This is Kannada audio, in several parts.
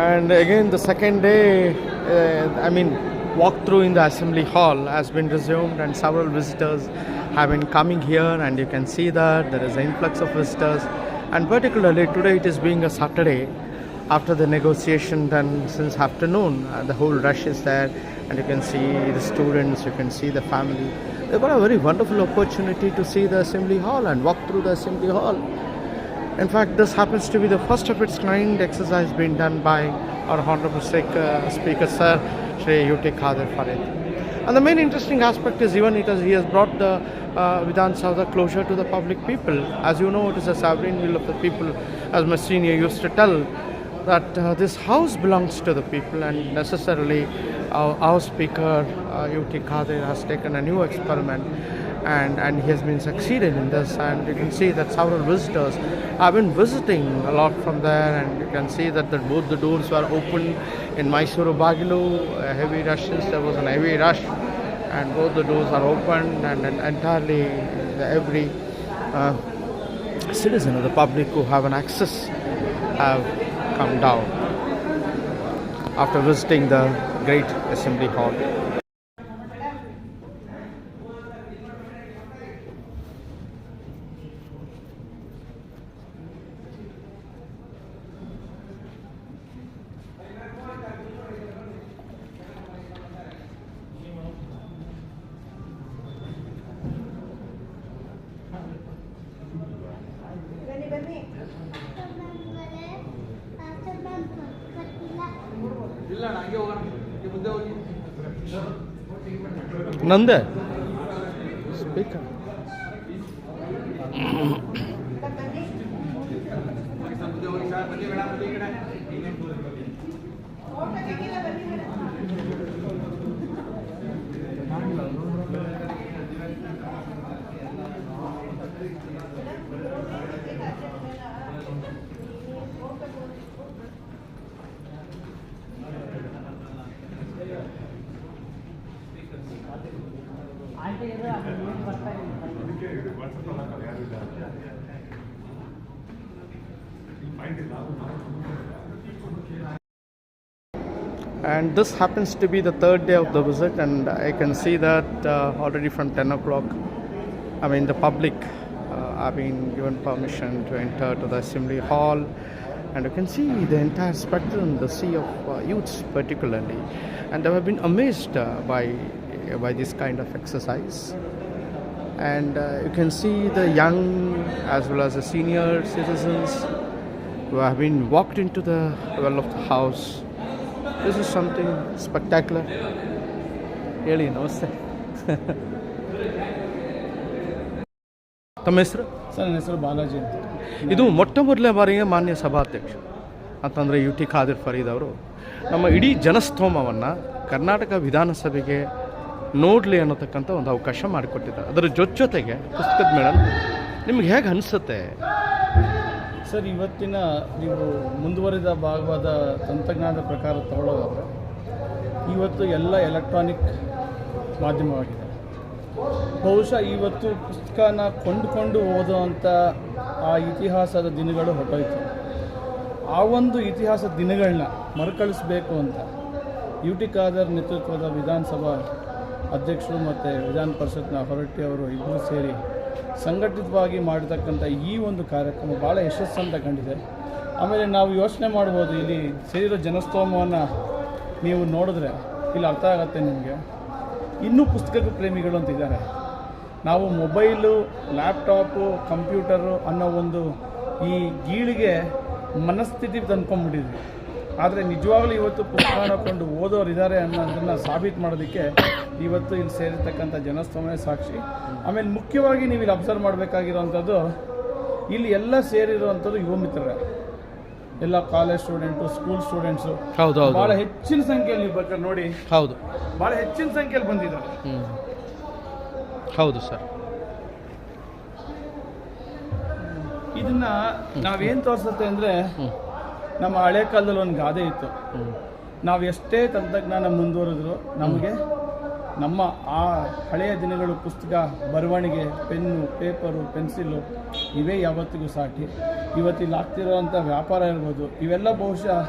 And again, the second day, uh, I mean, walkthrough in the assembly hall has been resumed, and several visitors have been coming here. And you can see that there is an influx of visitors, and particularly today, it is being a Saturday. After the negotiation done since afternoon, uh, the whole rush is there, and you can see the students, you can see the family. They've got a very wonderful opportunity to see the assembly hall and walk through the assembly hall. In fact, this happens to be the first of its kind exercise being done by our Honorable uh, Speaker Sir, Shri U.T. Khadir Farid. And the main interesting aspect is even it has, he has brought the uh, Vidhan Sabha closer to the public people. As you know, it is a sovereign will of the people, as my senior used to tell, that uh, this house belongs to the people and necessarily our, our speaker, uh, U.T. Khadir, has taken a new experiment and, and he has been succeeded in this. And you can see that several visitors have been visiting a lot from there. And you can see that the, both the doors were open in Mysuru Bagilu, heavy rushes, there was a heavy rush. And both the doors are open and, and entirely every uh, citizen of the public who have an access have come down after visiting the great assembly hall. ನಂದೆ? ಸ್ಪೀಕರ್ ಬನ್ನಿ And this happens to be the third day of the visit, and I can see that uh, already from 10 o'clock. I mean, the public uh, have been given permission to enter to the assembly hall, and you can see the entire spectrum, the sea of uh, youths, particularly, and they have been amazed uh, by by this kind of exercise. And uh, you can see the young as well as the senior citizens who have been walked into the well of the house. This is something spectacular. ಹೇಳಿ ನಮಸ್ತೆ ತಮ್ಮ ಹೆಸರು? ಸರ್ ನನ್ನ ಹೆಸರು ಬಾಲಾಜಿ ಅಂತ. ಇದು ಮೊಟ್ಟ ಮೊದಲನೇ ಬಾರಿಗೆ ಮಾನ್ಯ ಸಭಾಧ್ಯಕ್ಷ ಅಂತಂದರೆ ಯು ಟಿ ಖಾದಿರ್ ಫರೀದ್ ಅವರು. ನಮ್ಮ ಇಡೀ ಜನಸ್ತೋಮವನ್ನು ಕರ್ನಾಟಕ ವಿಧಾನಸಭೆಗೆ ನೋಡಲಿ ಅನ್ನತಕ್ಕಂಥ ಒಂದು ಅವಕಾಶ ಮಾಡಿಕೊಟ್ಟಿದ್ದಾರೆ. ಅದರ ಜೊತೆ ಜೊತೆಗೆ ಪುಸ್ತಕದ ಮೇಡಮ್ ನಿಮ್ಗೆ ಹೇಗೆ ಅನಿಸುತ್ತೆ? ಸರ್, ಇವತ್ತಿನ ನೀವು ಮುಂದುವರಿದ ಭಾಗವಾದ ತಂತ್ರಜ್ಞಾನದ ಪ್ರಕಾರ ತಗೊಳ್ಳೋದಾದರೆ, ಇವತ್ತು ಎಲ್ಲ ಎಲೆಕ್ಟ್ರಾನಿಕ್ ಮಾಧ್ಯಮವಾಗಿದೆ. ಬಹುಶಃ ಇವತ್ತು ಪುಸ್ತಕನ ಕೊಂಡುಕೊಂಡು ಓದುವಂಥ ಆ ಇತಿಹಾಸದ ದಿನಗಳು ಹೊರಟೋಯ್ತು. ಆ ಒಂದು ಇತಿಹಾಸ ದಿನಗಳನ್ನ ಮರುಕಳಿಸ್ಬೇಕು ಅಂತ ಯು ಟಿ ಖಾದರ್ ನೇತೃತ್ವದ ವಿಧಾನಸಭಾ ಅಧ್ಯಕ್ಷರು ಮತ್ತು ವಿಧಾನ ಪರಿಷತ್ನ ಹೊರಟ್ಟಿ ಅವರು ಇಬ್ಬರು ಸೇರಿ ಸಂಘಟಿತವಾಗಿ ಮಾಡಿರ್ತಕ್ಕಂಥ ಈ ಒಂದು ಕಾರ್ಯಕ್ರಮ ಭಾಳ ಯಶಸ್ಸನ್ನು ಕಂಡಿದೆ. ಆಮೇಲೆ ನಾವು ಯೋಚನೆ ಮಾಡ್ಬೋದು, ಇಲ್ಲಿ ಸೇರಿರೋ ಜನಸ್ತೋಮವನ್ನು ನೀವು ನೋಡಿದ್ರೆ ಇಲ್ಲಿ ಅರ್ಥ ಆಗುತ್ತೆ ನಿಮಗೆ. ಇನ್ನೂ ಪುಸ್ತಕ ಪ್ರೇಮಿಗಳು ಅಂತ ಇದ್ದಾರೆ. ನಾವು ಮೊಬೈಲು, ಲ್ಯಾಪ್ಟಾಪು, ಕಂಪ್ಯೂಟರು ಅನ್ನೋ ಒಂದು ಈ ಗೀಳಿಗೆ ಮನಸ್ಥಿತಿ ತಂದ್ಕೊಂಡ್ಬಿಟ್ಟಿದ್ವಿ. ಆದರೆ ನಿಜವಾಗ್ಲೂ ಇವತ್ತು ಪುಸ್ತಕ ಕೊಂಡು ಓದೋರು ಇದ್ದಾರೆ ಅನ್ನೋದನ್ನು ಸಾಬೀತು ಮಾಡೋದಕ್ಕೆ ಇವತ್ತು ಇಲ್ಲಿ ಸೇರಿರ್ತಕ್ಕಂಥ ಜನಸ್ತೋಮನೆ ಸಾಕ್ಷಿ. ಆಮೇಲೆ ಮುಖ್ಯವಾಗಿ ನೀವು ಇಲ್ಲಿ ಅಬ್ಸರ್ವ್ ಮಾಡಬೇಕಾಗಿರೋವಂಥದ್ದು ಇಲ್ಲಿ ಎಲ್ಲ ಸೇರಿರುವಂಥದ್ದು ಯುವ ಮಿತ್ರರೇ. ಎಲ್ಲ ಕಾಲೇಜ್ ಸ್ಟೂಡೆಂಟು ಸ್ಕೂಲ್ ಸ್ಟೂಡೆಂಟ್ಸು. ಹೌದು ಹೌದು ಭಾಳ ಹೆಚ್ಚಿನ ಸಂಖ್ಯೆಯಲ್ಲಿ ನೀವು ಬರ್ತಾರೆ ನೋಡಿ ಹೌದು. ಭಾಳ ಹೆಚ್ಚಿನ ಸಂಖ್ಯೆಯಲ್ಲಿ ಬಂದಿದ್ದಾರೆ. ಹೌದು ಸರ್. ಇದನ್ನ ನಾವೇನು ತೋರಿಸುತ್ತೆ ಅಂದರೆ ನಮ್ಮ ಹಳೆ ಕಾಲದಲ್ಲಿ ಒಂದು ಗಾದೆ ಇತ್ತು. ನಾವು ಎಷ್ಟೇ ತಂತ್ರಜ್ಞಾನ ಮುಂದುವರೆದ್ರು ನಮಗೆ ನಮ್ಮ ಆ ಹಳೆಯ ದಿನಗಳು ಪುಸ್ತಕ, ಬರವಣಿಗೆ, ಪೆನ್ನು, ಪೇಪರು, ಪೆನ್ಸಿಲು ಇವೇ ಯಾವತ್ತಿಗೂ ಸಾಟಿ. ಇವತ್ತಿಲ್ಲಿ ಆಗ್ತಿರೋವಂಥ ವ್ಯಾಪಾರ ಇರ್ಬೋದು. ಇವೆಲ್ಲ ಬಹುಶಃ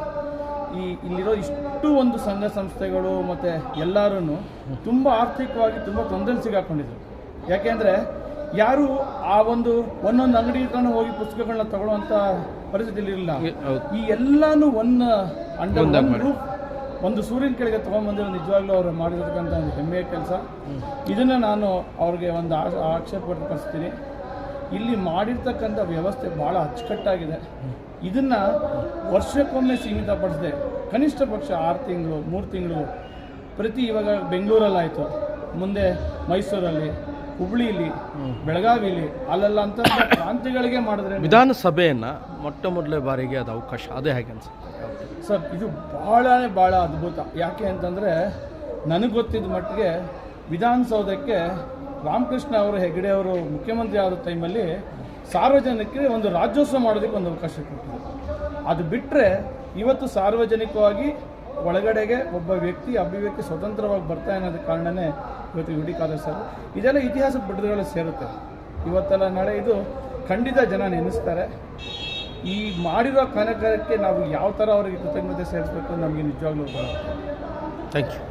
ಈ ಇಲ್ಲಿರೋ ಇಷ್ಟು ಒಂದು ಸಂಘ ಸಂಸ್ಥೆಗಳು ಮತ್ತು ಎಲ್ಲರೂ ತುಂಬ ಆರ್ಥಿಕವಾಗಿ ತುಂಬ ತೊಂದರೆ ಸಿಗಾಕೊಂಡಿದ್ರು. ಯಾಕೆಂದರೆ ಯಾರು ಆ ಒಂದು ಒಂದೊಂದು ಅಂಗಡಿ ಹತ್ರನೂ ಹೋಗಿ ಪುಸ್ತಕಗಳನ್ನ ತಗೊಳ್ಳುವಂಥ ಪರಿಸ್ಥಿತಿಯಲ್ಲಿ ಇರಲಿಲ್ಲ ಈ ಎಲ್ಲಾನು ಒನ್ ಅಂಡರ್ ಒಂದು ಸೂರ್ಯನ ಕೆಳಗೆ ತೊಗೊಂಬಂದಿರೋ ನಿಜವಾಗ್ಲೂ ಅವರು ಮಾಡಿರ್ತಕ್ಕಂಥ ಒಂದು ಹೆಮ್ಮೆಯ ಕೆಲಸ. ಇದನ್ನು ನಾನು ಅವ್ರಿಗೆ ಒಂದು ಆಕ್ಷೇಪ ವ್ಯಕ್ತಪಡಿಸ್ತೀನಿ. ಇಲ್ಲಿ ಮಾಡಿರ್ತಕ್ಕಂಥ ವ್ಯವಸ್ಥೆ ಭಾಳ ಅಚ್ಚುಕಟ್ಟಾಗಿದೆ. ಇದನ್ನು ವರ್ಷಕ್ಕೊಮ್ಮೆ ಸೀಮಿತಪಡಿಸದೆ. ಕನಿಷ್ಠ ಪಕ್ಷ ಆರು ತಿಂಗಳು ಮೂರು ತಿಂಗಳು. ಪ್ರತಿ ಇವಾಗ ಬೆಂಗಳೂರಲ್ಲಾಯಿತು. ಮುಂದೆ ಮೈಸೂರಲ್ಲಿ ಹುಬ್ಳಿಲಿ ಬೆಳಗಾವಿಲಿ ಅಲ್ಲೆಲ್ಲ ಅಂತ ಪ್ರಾಂತ್ಯಗಳಿಗೆ ಮಾಡಿದ್ರೆ ವಿಧಾನಸಭೆಯನ್ನ ಮೊಟ್ಟ ಮೊದಲೇ ಬಾರಿಗೆ ಅದು ಅವಕಾಶ. ಅದೇ ಹೇಗೆ ಅನ್ಸುತ್ತೆ. ಸರ್ ಇದು ಬಹಳ ಭಾಳ ಅದ್ಭುತ. ಯಾಕೆ ಅಂತಂದರೆ ನನಗೆ ಗೊತ್ತಿದ್ದ ಮಟ್ಟಿಗೆ ವಿಧಾನಸೌಧಕ್ಕೆ ರಾಮಕೃಷ್ಣ ಅವರು ಹೆಗಡೆ ಅವರು ಮುಖ್ಯಮಂತ್ರಿ ಆದ ಟೈಮಲ್ಲಿ ಸಾರ್ವಜನಿಕರಿಗೆ ಒಂದು ರಾಜ್ಯೋತ್ಸವ ಮಾಡೋದಕ್ಕೆ ಒಂದು ಅವಕಾಶ ಕೊಟ್ಟಿದೆ ಅದು ಬಿಟ್ಟರೆ ಇವತ್ತು ಸಾರ್ವಜನಿಕವಾಗಿ ಒಳಗಡೆಗೆ ಒಬ್ಬ ವ್ಯಕ್ತಿ ಅಭಿವ್ಯಕ್ತಿ ಸ್ವತಂತ್ರವಾಗಿ ಬರ್ತಾ ಅನ್ನೋದ ಕಾರಣನೇ ಇವತ್ತು ಯು ಡಿ ಖಾದರ್ ಸರ್. ಇದೆಲ್ಲ ಇತಿಹಾಸದ ಬುಡದಲ್ಲಿ ಸೇರುತ್ತೆ. ಇವತ್ತೆಲ್ಲ ನಾಳೆ ಇದು ಖಂಡಿತ ಜನ ನೆನೆಸ್ತಾರೆ. ಈ ಮಾಡಿರೋ ಕಾರ್ಯಕ್ರಮಕ್ಕೆ ನಾವು ಯಾವ ಥರ ಅವರಿಗೆ ಕೃತಜ್ಞತೆ ಸೇರಿಸ್ಬೇಕು ನಮಗೆ ನಿಜವಾಗ್ಲೂ ಥ್ಯಾಂಕ್ ಯು